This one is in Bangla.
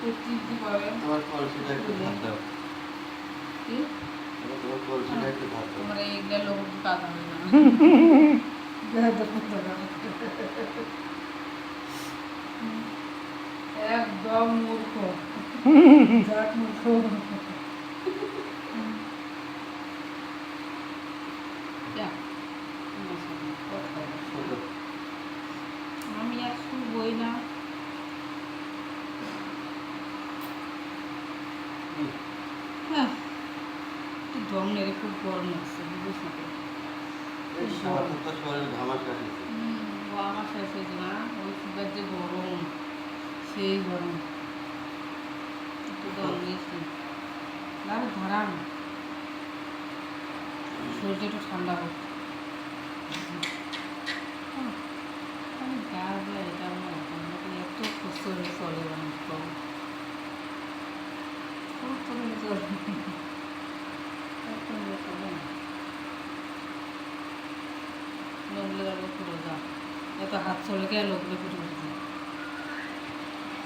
তৃপ্তি পাবে তোমার কলসিটা একটু ভাত দাও। কি? তোমার কলসিটা একটু ভাত দাও। আমার এইগুলা লোক কাজ হবে না একদম মূর্খ। যাক মূর্খ। যা, হ্যাঁ। নেড়ে খুব গরম লাগছে বুঝিস না আমার শেষ হয়েছে। না ওই সুগার যে গরম সেই গরম। একটু দম নিয়েছি। না ধরান। শরীরটা একটু ঠান্ডা হোক হুম, আমি গা বলে এটা আমার ঠান্ডা করে এত কষ্ট হয়ে চলে অনেক কম খুব চলে চলে এত হয়ে চলে লোকগুলো এত হাত চলে গেল লোকগুলো